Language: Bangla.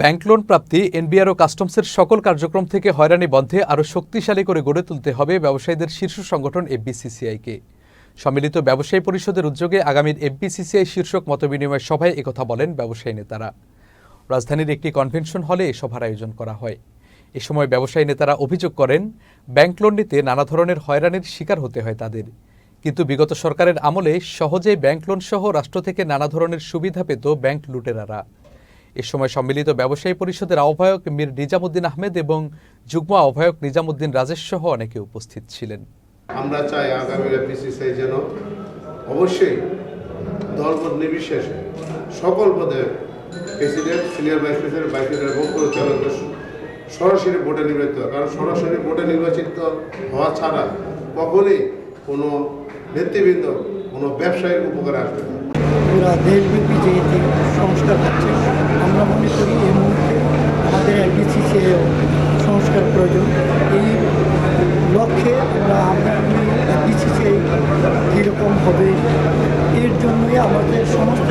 ব্যাংক লোন প্রাপ্তি, এনবিআর ও কাস্টমসের সকল কার্যক্রম থেকে হয়রানি বন্ধে আরও শক্তিশালী করে গড়ে তুলতে হবে ব্যবসায়ীদের শীর্ষ সংগঠন এফবিসিসিআইকে। সম্মিলিত ব্যবসায়ী পরিষদের উদ্যোগে আগামীর এফবিসিসিআই শীর্ষক মতবিনিময় সভায় একথা বলেন ব্যবসায়ী নেতারা। রাজধানীর একটি কনভেনশন হলে এ সভার আয়োজন করা হয়। এ সময় ব্যবসায়ী নেতারা অভিযোগ করেন, ব্যাংক লোন নিতে নানা ধরনের হয়রানির শিকার হতে হয় তাদের। কিন্তু বিগত সরকারের আমলে সহজেই ব্যাংক লোন সহ রাষ্ট্র থেকে নানা ধরনের সুবিধা পেত ব্যাংক লুটেরারা। এ সময় সম্মিলিত ব্যবসায়ী পরিষদের আহ্বায়ক মীর নিজামুদ্দিন আহমেদ এবং যুগ্ম আহ্বায়ক নিজামুদ্দিন রাজেশ সহ অনেকে উপস্থিত ছিলেন। আমরা চাই আগামী বিসিসিআই যেন অবশ্যই দলমত নির্বিশেষে সকল পদে president senior vice president vice president এবং পরিচালকদের সরাসরি ভোটে নির্বাচিত কারণ সরাসরি ভোটে নির্বাচিত হওয়া ছাড়া কখনই কোনো নেতৃবৃন্দ কোনো ব্যবসায়িক উপকারে আসবে না। পুরা দেশব্যাপী যে সংস্কার হচ্ছে আমরা মনে করি এই মুহূর্তে আমাদের এলবিসিসিও সংস্কার প্রয়োজন। এই লক্ষ্যে আমরা যে কীরকম হবে এর জন্যই আমাদের সমস্ত